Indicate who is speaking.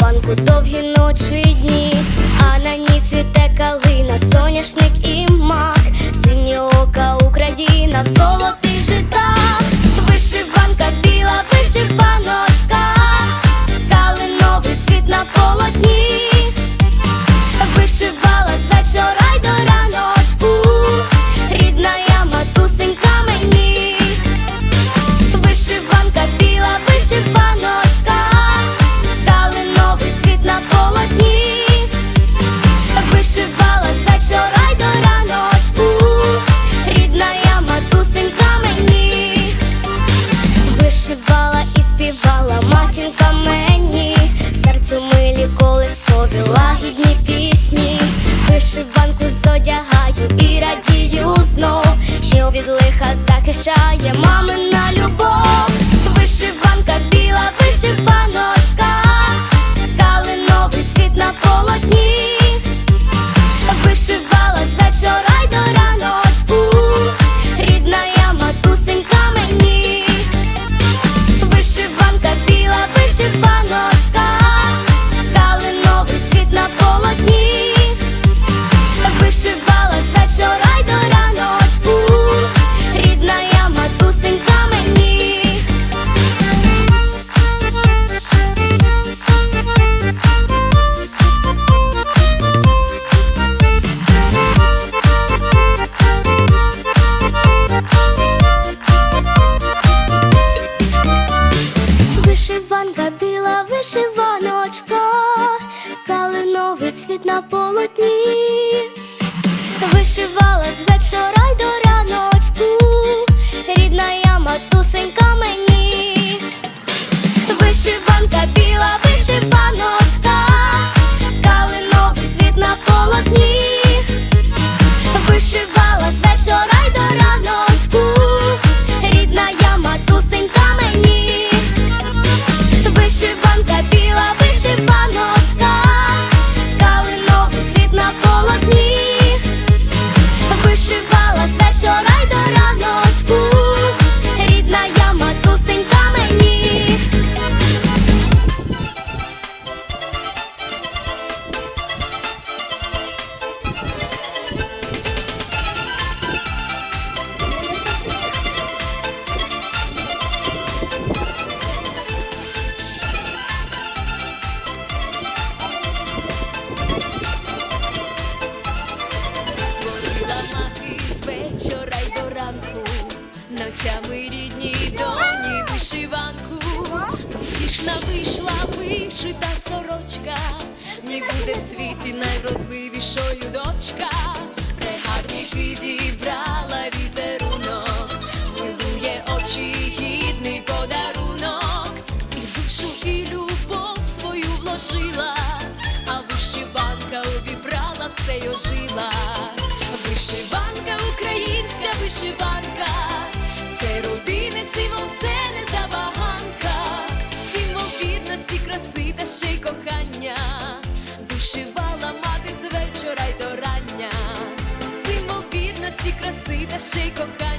Speaker 1: Банку довгі ночі і дні, а на ній цвіте калина, соняшник і мак, синє ока Україна. Ніколи колискові лагідні пісні, вишиванку зодягаю і радію знов, що від лиха захищає мамина. висить на полотні.
Speaker 2: ночами рідній доні вишиванку, поспішна вийшла вишита сорочка, не буде в світі найвродливішою дочка, Регарні підібрала візерунок, милує очі гідний подарунок, і душу, і любов свою вложила, а вишиванка обібрала все й ожила. Вишиванка, українська вишиванка. sei cocaína.